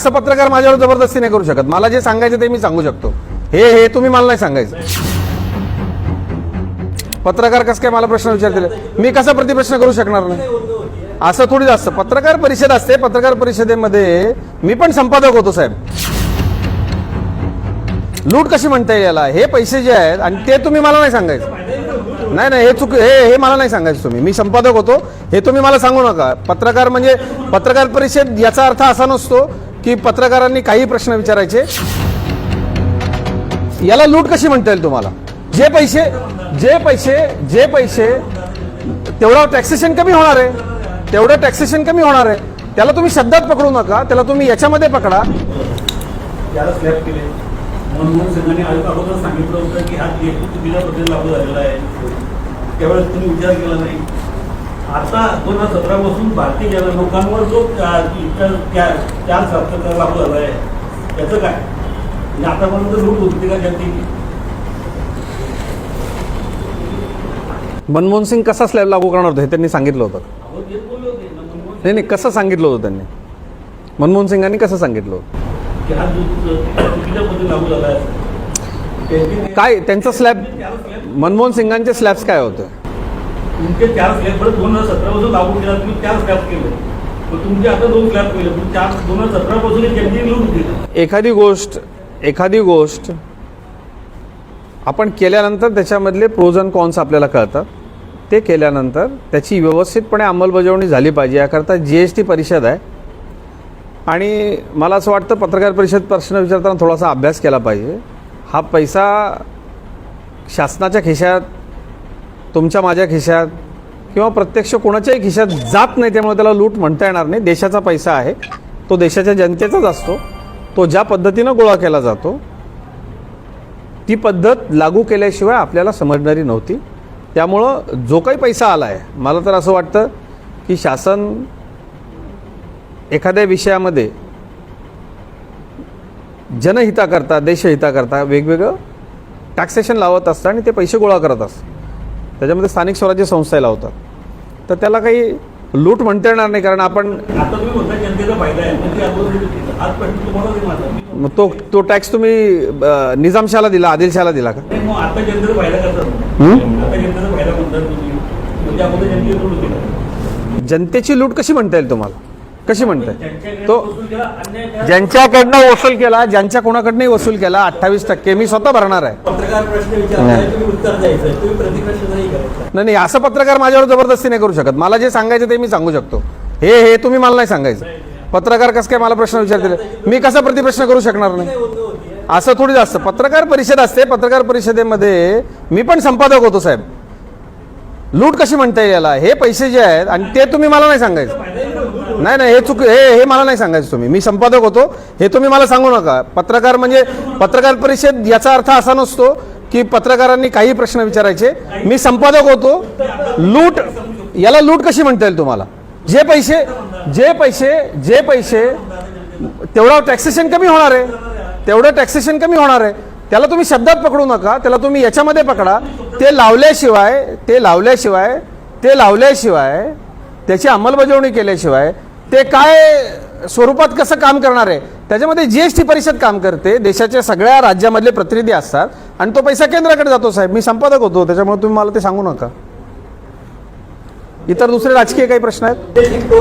असं पत्रकार माझ्यावर जबरदस्ती नाही करू शकत. मला जे सांगायचं ते मी सांगू शकतो. हे हे तुम्ही मला नाही सांगायचं. पत्रकार कसं काय मला प्रश्न विचारतील? मी कसा प्रतिप्रश्न करू शकणार नाही? असं थोडी जास्त. पत्रकार परिषद असते. पत्रकार परिषदेमध्ये मी पण संपादक होतो साहेब. लूट कशी म्हणता येईल याला? हे पैसे जे आहेत आणि ते तुम्ही मला नाही सांगायचं. नाही नाही हे चुक हे हे मला नाही सांगायचं तुम्ही. मी संपादक होतो. हे तुम्ही मला सांगू नका. पत्रकार म्हणजे पत्रकार परिषद याचा अर्थ असा नसतो की पत्रकारांनी काही प्रश्न विचारायचे. याला लूट कशी म्हणता येईल तुम्हाला? जे पैसे जे पैसे जे पैसे तेवढं टॅक्सेशन कमी होणार आहे. तेवढं टॅक्सेशन कमी होणार आहे. त्याला तुम्ही शब्दात पकडू नका त्याला तुम्ही याच्यामध्ये पकडा. सांगितलं होतं की हा तुम्ही विचार केला नाही. आता दोन हजार सतरा पासून भारतीय जन लोकांवर जो चार सातत्या लागू झाला आहे त्याचं काय? म्हणजे आतापर्यंत लूट होती का जनतेची? मनमोहन सिंग कसा स्लॅब लागू करणार होतं हे त्यांनी सांगितलं होतं. नाही नाही कसं सांगितलं होतं त्यांनी? मनमोहन सिंगांनी कसं सांगितलं होतं? हा काय त्यांचं स्लॅब मनमोहन सिंगांचे स्लॅब्स काय होते? तुमचे चार स्लॅब परत दोन हजार सतरा पासून लागू केला तुम्ही चार स्लॅब केले. तुमचे आता दोन स्लॅब केले चार दोन हजार सतरा पासून जनतेने एखादी गोष्ट एखादी गोष्ट आपण केल्यानंतर त्याच्यामधले प्रोज अँड कॉन्स आपल्याला कळतात. ते केल्यानंतर त्याची व्यवस्थितपणे अंमलबजावणी झाली पाहिजे याकरता जी एस टी परिषद आहे. आणि मला असं वाटतं पत्रकार परिषद प्रश्न विचारताना थोडासा अभ्यास केला पाहिजे. हा पैसा शासनाच्या खिशात तुमच्या माझ्या खिशात किंवा प्रत्यक्ष कोणाच्याही खिशात जात नाही त्यामुळे त्याला लूट म्हणता येणार नाही. देशाचा पैसा आहे. तो देशाच्या जनतेचाच असतो. तो ज्या पद्धतीनं गोळा केला जातो ती पद्धत लागू केल्याशिवाय आपल्याला समजणारी नव्हती. त्यामुळं जो काही पैसा आला आहे मला तर असं वाटतं की शासन एखाद्या विषयामध्ये जनहिताकरता देशहिताकरता वेगवेगळं टॅक्सेशन लावत असतं आणि ते पैसे गोळा करत असतं. त्याच्यामध्ये स्थानिक स्वराज्य संस्थाही लावतात तर त्याला काही लूट म्हणता येणार नाही कारण आपण होती. मग तो तो टॅक्स तुम्ही निजामशाला दिला आदिलशाला दिला होती का? जनतेची लूट कशी म्हणता येईल तुम्हाला? कशी म्हणता येईल ज्यांच्याकडे तो. ज्यांच्याकडनं वसूल केला ज्यांच्या कोणाकडनंही वसूल केला अठ्ठावीस टक्के मी स्वतः भरणार आहे. नाही. असं पत्रकार माझ्यावर जबरदस्ती नाही करू शकत. मला जे सांगायचं ते मी सांगू शकतो. हे हे तुम्ही मला नाही सांगायचं. पत्रकार कसं काय मला प्रश्न विचारतील? मी कसा प्रतिप्रश्न करू शकणार नाही? असं थोडी असतं पत्रकार परिषद असते पत्रकार परिषदेमध्ये मी पण संपादक होतो साहेब. लूट कशी म्हणता येईल याला? हे पैसे जे आहेत आणि ते तुम्ही मला नाही सांगायचं. नाही नाही हे चुक हे हे मला नाही सांगायचं तुम्ही. मी संपादक होतो. हे तुम्ही मला सांगू नका. पत्रकार म्हणजे पत्रकार परिषद याचा अर्थ असा नसतो की पत्रकारांनी काही प्रश्न विचारायचे. मी संपादक होतो. लूट याला लूट कशी म्हणता येईल तुम्हाला? जे पैसे जे पैसे जे पैसे तेवढं टॅक्सेशन कमी होणार आहे. तेवढं टॅक्सेशन कमी होणार आहे. त्याला तुम्ही शब्दात पकडू नका. त्याला तुम्ही याच्यामध्ये पकडा. ते लावल्याशिवाय ते लावल्याशिवाय ते लावल्याशिवाय त्याची अंमलबजावणी केल्याशिवाय ते काय स्वरूपात कसं काम करणार आहे? त्याच्यामध्ये जी एस टी परिषद काम करते. देशाच्या सगळ्या राज्यामधले प्रतिनिधी असतात. आणि तो पैसा केंद्राकडे जातो साहेब. मी संपादक होतो. त्याच्यामुळे तुम्ही मला ते सांगू नका. इतर दुसरे राजकीय काही प्रश्न आहेत? जीएसटी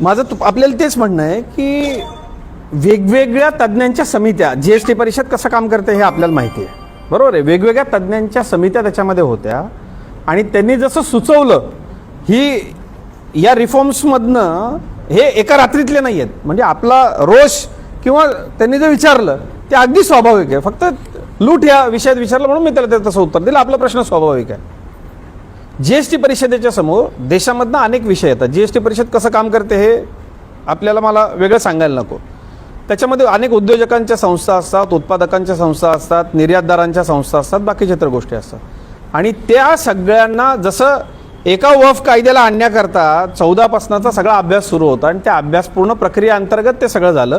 माझं आपल्याला तेच म्हणणं आहे की वेगवेगळ्या तज्ज्ञांच्या समित्या जी एस टी परिषद कसं काम करते हे आपल्याला माहिती आहे. बरोबर आहे? वेगवेगळ्या तज्ज्ञांच्या समित्या त्याच्यामध्ये होत्या. आणि त्यांनी जसं सुचवलं ही या रिफॉर्म्समधनं हे एका रात्रीतले नाही आहेत म्हणजे आपला रोष किंवा त्यांनी जे विचारलं ते अगदी स्वाभाविक आहे. फक्त लूट या विषयात विचारलं म्हणून मी त्याला ते तसं उत्तर दिलं. आपला प्रश्न स्वाभाविक आहे. जीएसटी परिषदेच्या समोर देशामधनं अनेक विषय येतात. जीएसटी परिषद कसं काम करते हे आपल्याला मला वेगळं सांगायला नको. त्याच्यामध्ये अनेक उद्योजकांच्या संस्था असतात उत्पादकांच्या संस्था असतात निर्यातदारांच्या संस्था असतात बाकीच्या तर गोष्टी असतात. आणि त्या सगळ्यांना जसं एका वफ कायद्याला आणण्याकरता चौदापासनाचा सगळा अभ्यास सुरू होता आणि त्या अभ्यासपूर्ण प्रक्रिया अंतर्गत ते सगळं झालं.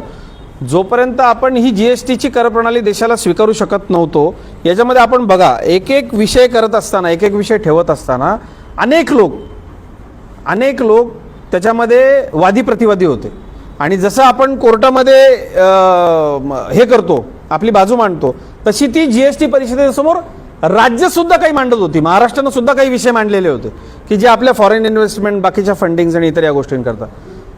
जोपर्यंत आपण ही जी एस टीची करप्रणाली देशाला स्वीकारू शकत नव्हतो याच्यामध्ये आपण बघा एक एक विषय करत असताना एक एक विषय ठेवत असताना अनेक लोक अनेक लोक त्याच्यामध्ये वादी प्रतिवादी होते. आणि जसं आपण कोर्टामध्ये हे करतो आपली बाजू मांडतो तशी ती जी एस टी परिषदेसमोर राज्यसुद्धा काही मांडत होती. महाराष्ट्रानं सुद्धा काही विषय मांडलेले होते की जे आपल्या फॉरेन इन्व्हेस्टमेंट बाकीच्या फंडिंग्स आणि इतर या गोष्टींकरता.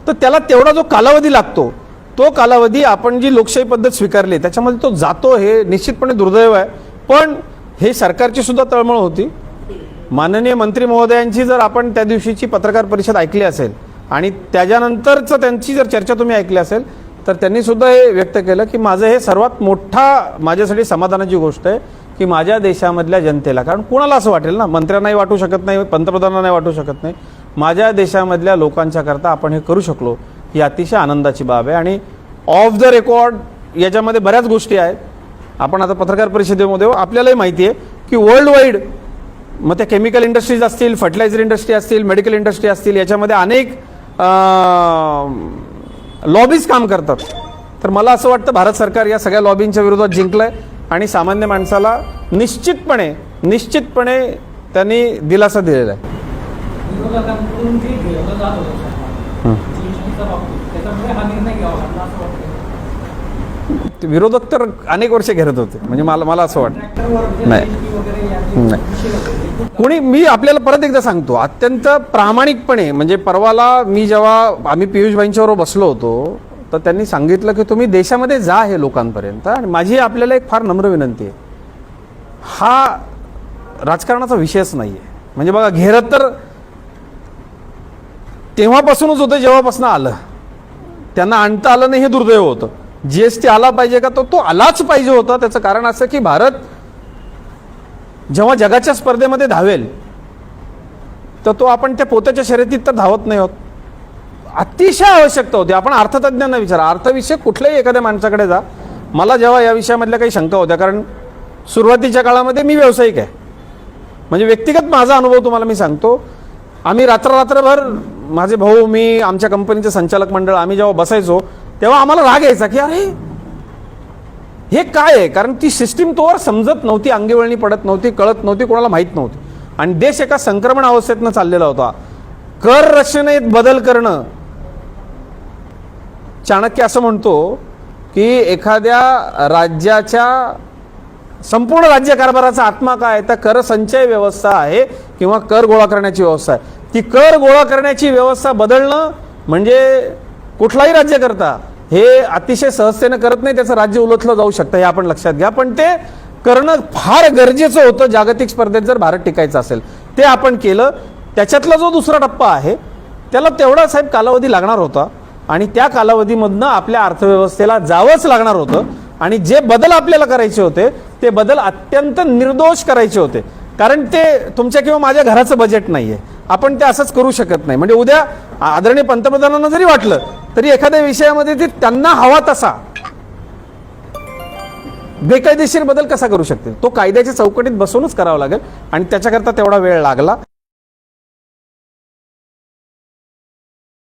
तर त्याला तेवढा जो कालावधी लागतो तो कालावधी आपण जी लोकशाही पद्धत स्वीकारली त्याच्यामध्ये तो जातो हे निश्चितपणे दुर्दैव आहे. पण हे सरकारची सुद्धा तळमळ होती. माननीय मंत्री महोदयांची जर आपण त्या दिवशीची पत्रकार परिषद ऐकली असेल आणि त्याच्यानंतरचं त्यांची जर चर्चा तुम्ही ऐकली असेल तर त्यांनी सुद्धा हे व्यक्त केलं की माझं हे सर्वात मोठा माझ्यासाठी समाधानाची गोष्ट आहे की माझ्या देशामधल्या जनतेला कारण कुणाला असं वाटेल ना? मंत्र्यांनाही वाटू शकत नाही पंतप्रधानांना नाही वाटू शकत नाही. माझ्या देशामधल्या लोकांच्या करता आपण हे करू शकलो ही अतिशय आनंदाची बाब आहे. आणि ऑफ द रेकॉर्ड याच्यामध्ये बऱ्याच गोष्टी आहेत. आपण आता पत्रकार परिषदेमध्ये आपल्यालाही माहिती आहे की वर्ल्ड वाईड मग त्या केमिकल इंडस्ट्रीज असतील फर्टिलायझर इंडस्ट्री असतील मेडिकल इंडस्ट्री असतील याच्यामध्ये अनेक लॉबीज काम करतात. तर मला असं वाटतं भारत सरकार या सगळ्या लॉबींच्या विरोधात जिंकलंय आणि सामान्य माणसाला निश्चितपणे निश्चितपणे त्यांनी दिलासा दिलेला आहे. विरोधक तर अनेक वर्ष घेरत होते. म्हणजे मला मला असं वाटतं. नाही. नाही. कोणी मी आपल्याला परत एकदा सांगतो. अत्यंत प्रामाणिकपणे म्हणजे परवाला मी जेव्हा आम्ही पियुष बसलो होतो तर त्यांनी सांगितलं की तुम्ही देशामध्ये जा हे लोकांपर्यंत आणि माझी आपल्याला एक फार नम्र विनंती आहे. हा राजकारणाचा विषयच नाही आहे म्हणजे बघा घेरत तर तेव्हापासूनच होतं जेव्हापासून आलं. त्यांना आणता आलं नाही हे दुर्दैव होतं. जीएसटी आला पाहिजे का तो तो आलाच पाहिजे होता. त्याचं कारण असं की भारत जेव्हा जगाच्या स्पर्धेमध्ये धावेल तर तो आपण त्या पोत्याच्या शर्यतीत तर धावत नाही होत. अतिशय आवश्यकता होती. आपण अर्थतज्ञांना विचारा. अर्थविषयक कुठल्याही एखाद्या माणसाकडे जा. मला जेव्हा या विषयामधल्या काही शंका होत्या कारण सुरुवातीच्या काळामध्ये मी व्यावसायिक आहे. म्हणजे व्यक्तिगत माझा अनुभव तुम्हाला मी सांगतो. आम्ही रात्र रात्रभर माझे भाऊ मी आमच्या कंपनीचे संचालक मंडळ आम्ही जेव्हा बसायचो तेव्हा आम्हाला राग यायचा की अरे हे काय आहे? कारण ती सिस्टीम तोवर समजत नव्हती अंगेवळणी पडत नव्हती कळत नव्हती कोणाला माहीत नव्हती. आणि देश एका संक्रमण अवस्थेतनं चाललेला होता. कर रचनेत बदल करणं. चाणक्य असं म्हणतो की एखाद्या राज्याच्या संपूर्ण राज्य कारभाराचा आत्मा काय तर कर संचय व्यवस्था आहे किंवा कर गोळा करण्याची व्यवस्था आहे. ती कर गोळा करण्याची व्यवस्था बदलणं म्हणजे कुठलाही राज्य करता हे अतिशय सहजतेनं करत नाही त्याचं राज्य उलथलं जाऊ शकतं हे आपण लक्षात घ्या. पण ते करणं फार गरजेचं होतं जागतिक स्पर्धेत जर भारत टिकायचं असेल. ते आपण केलं. त्याच्यातला जो दुसरा टप्पा आहे त्याला तेवढा साहेब कालावधी लागणार होता. आणि त्या कालावधीमधनं आपल्या अर्थव्यवस्थेला जावंच लागणार होतं. आणि जे बदल आपल्याला करायचे होते ते बदल अत्यंत निर्दोष करायचे होते. कारण ते तुमच्या किंवा माझ्या घराचं बजेट नाहीये. आपण ते असंच करू शकत नाही. म्हणजे उद्या आदरणीय पंतप्रधानांना जरी वाटलं तरी एखाद्या विषयामध्ये ते त्यांना हवा तसा. बेकायदेशीर बदल कसा करू शकतील? तो कायद्याच्या चौकटीत बसूनच करावा लागेल आणि त्याच्याकरता तेवढा वेळ लागला.